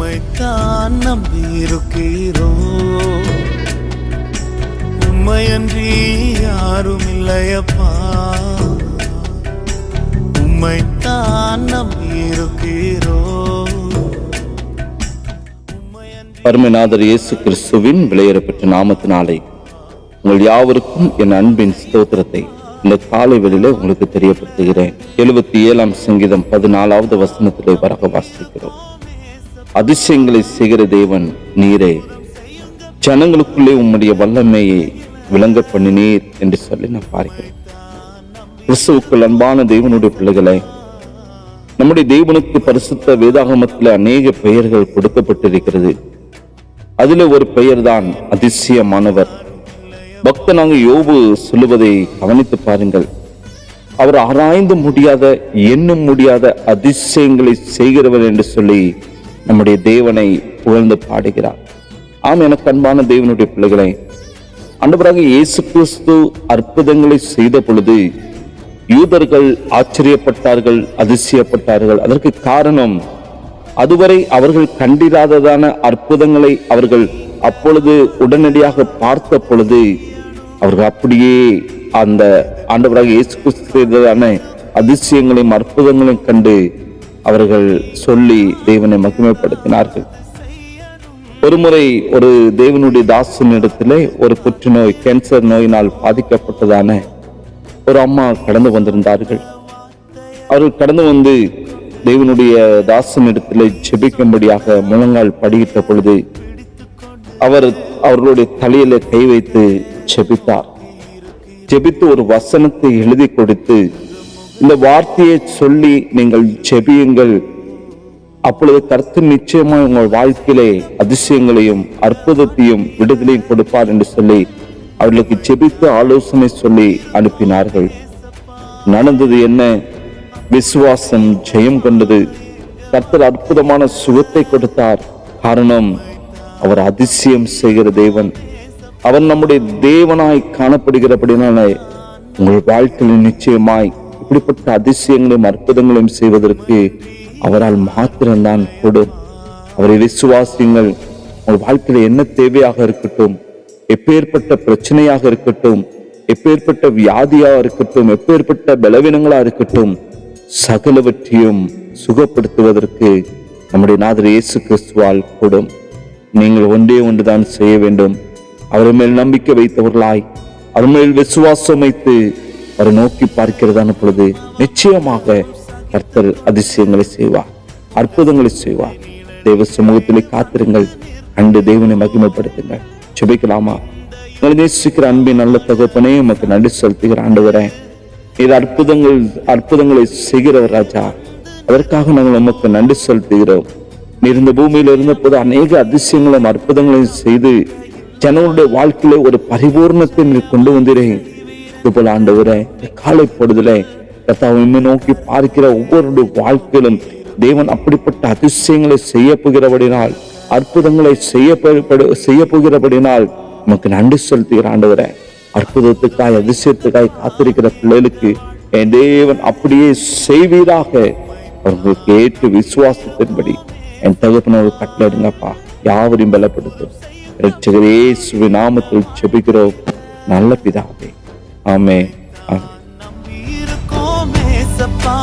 உம்மைத்தான் நம்பியிருக்கிறோ. உம்மையன்றி யாரும் இல்லையப்பா உம்மைத்தான் நம்பியிருக்கிறோ. பரமநாதர் இயேசு கிறிஸ்துவின் விளையேறப்பட்ட நாமத்தினாலே உங்கள் யாவருக்கும் என் அன்பின் ஸ்தோத்திரத்தை இந்த காலை வெளியில உங்களுக்கு தெரியப்படுத்துகிறேன். எழுபத்தி ஏழாம் சங்கீதம் பதினாலாவது வசனத்திலே வரக வாசிக்கிறோம் அதிசயங்களை செய்கிற தேவன் நீரே. ஜனங்களுக்குள்ளே உம்முடைய வல்லமையை விளங்க பண்ணினீர் என்று சொல்லி நான் பார்க்கிறேன் கிறிஸ்துவுக்குள் அன்பான தெய்வனுடைய பிள்ளைகளை நம்முடைய தெய்வனுக்கு பரிசுத்த வேதாகமத்தில் அநேக பெயர்கள் கொடுக்கப்பட்டிருக்கிறது. அதில் ஒரு பெயர் தான் அதிசயமானவர். பக்தனாக யோபு சொல்லுவதை கவனித்து பாருங்கள். அவர் ஆராய்ந்து முடியாத எண்ணும் முடியாத அதிசயங்களை செய்கிறவர் என்று சொல்லி நம்முடைய தேவனை புகழ்ந்து பாடுகிறார். ஆம் எனக்கு அன்பான தேவனுடைய பிள்ளைகளை அன்றுவராக இயேசு கிறிஸ்து அற்புதங்களை செய்த பொழுது யூதர்கள் ஆச்சரியப்பட்டார்கள் அதிசயப்பட்டார்கள். அதற்கு காரணம் அதுவரை அவர்கள் கண்டிராததான அற்புதங்களை அவர்கள் அப்பொழுது உடனடியாக பார்த்த பொழுது அவர்கள் அப்படியே அந்த ஆண்டவராக இயேசு கிறிஸ்து செய்ததான அதிசயங்களையும் அற்புதங்களையும் கண்டு அவர்கள் சொல்லி தேவனை மகிமைப்படுத்தினார்கள். ஒருமுறை ஒரு தேவனுடைய தாசனிடத்திலே ஒரு புற்றுநோய் கேன்சர் நோயினால் பாதிக்கப்பட்டதான ஒரு அம்மா கடந்து வந்திருந்தார்கள். அவர்கள் கடந்து வந்து தேவனுடைய தாசனிடத்திலே ஜெபிக்கும்படியாக முழங்கால் படியிட்ட பொழுது அவர் அவர்களுடைய தலையில கை வைத்து ஜெபித்தார். ஜெபித்து ஒரு வசனத்தை எழுதி கொடுத்து இந்த வார்த்தையை சொல்லி நீங்கள் ஜெபியுங்கள். அப்பொழுது கருத்து நிச்சயமாக உங்கள் வாழ்க்கையிலே அதிசயங்களையும் அற்புதத்தையும் விடுதலையும் கொடுப்பார் என்று சொல்லி அவர்களுக்கு ஜெபித்து ஆலோசனை சொல்லி அனுப்பினார்கள். நடந்தது என்ன? விசுவாசம் ஜெயம் கொண்டது. கர்த்தர் அற்புதமான சுகத்தை கொடுத்தார். காரணம் அவர் அதிசயம் செய்கிற தேவன். அவர் நம்முடைய தேவனாய் காணப்படுகிறபடினால உங்கள் வாழ்க்கையில் நிச்சயமாய் இப்படிப்பட்ட அதிசயங்களையும் அற்புதங்களையும் செய்வதற்கு அவரால் மாத்திரம்தான் கூடும் அவரை விசுவாசியுங்கள். உங்கள் வாழ்க்கையில என்ன தேவையாக இருக்கட்டும் எப்பேற்பட்ட பிரச்சனையாக இருக்கட்டும் எப்பேற்பட்ட வியாதியா இருக்கட்டும் எப்பேற்பட்ட பலவீனங்களா இருக்கட்டும் சகலவற்றையும் சுகப்படுத்துவதற்கு நம்முடைய நாதர் இயேசு கிறிஸ்துவால் கூடும். நீங்கள் ஒன்றே ஒன்றுதான் செய்ய வேண்டும். அவர் மேல் நம்பிக்கை வைத்தவர்களாய் அவர் மேல் விசுவாசம் வைத்து அவரை நோக்கி பார்க்கிறதான பொழுது நிச்சயமாக கர்த்தர் அதிசயங்களை செய்வார் அற்புதங்களை செய்வார். தேவ சமூகத்திலே காத்திருங்கள் அண்டு தேவனை மகிமைப்படுத்துங்கள். சுபிக்கலாமா நேசிக்கிற அன்பின் நல்ல தகப்பனே உமக்கு நன்றி செலுத்துகிற ஆண்டவரே. இது அற்புதங்கள் அற்புதங்களை செய்கிறவர் ராஜா. அதற்காக நாங்கள் உமக்கு நன்றி செலுத்துகிறோம். நீர் இந்த பூமியில் இருந்தபோது அநேக அதிசயங்களும் அற்புதங்களையும் செய்து ஜனங்களுடைய வாழ்க்கையில ஒரு பரிபூர்ணத்தை நீர் கொண்டு வந்தீரேன் இதுபோல ஆண்டவரே காலை பொழுதுல கர்த்தாவை உம்மை நோக்கி பார்க்கிற ஒவ்வொரு வாழ்க்கையிலும் தேவன் அப்படிப்பட்ட அதிசயங்களை செய்ய போகிறபடினால் அற்புதங்களை செய்ய செய்ய போகிறபடினால் உமக்கு நன்றி செலுத்துகிற ஆண்டவரே. அற்புதத்துக்காய் அதிசயத்துக்காய் காத்திருக்கிற பிள்ளைகளுக்கு என் தேவன் அப்படியே செய்வீராக. அவர்கள் கேட்டு விசுவாசத்தின்படி என் தகப்பனோடு கட்டளையிடுங்கப்பா. யாவரையும் பலப்படுத்தும். இரட்சகர் நாமத்தில் செபிக்கிறோம் நல்ல பிதாவே. ஆமே. ஆமே நம்பியிருக்கோம் ஏசப்பா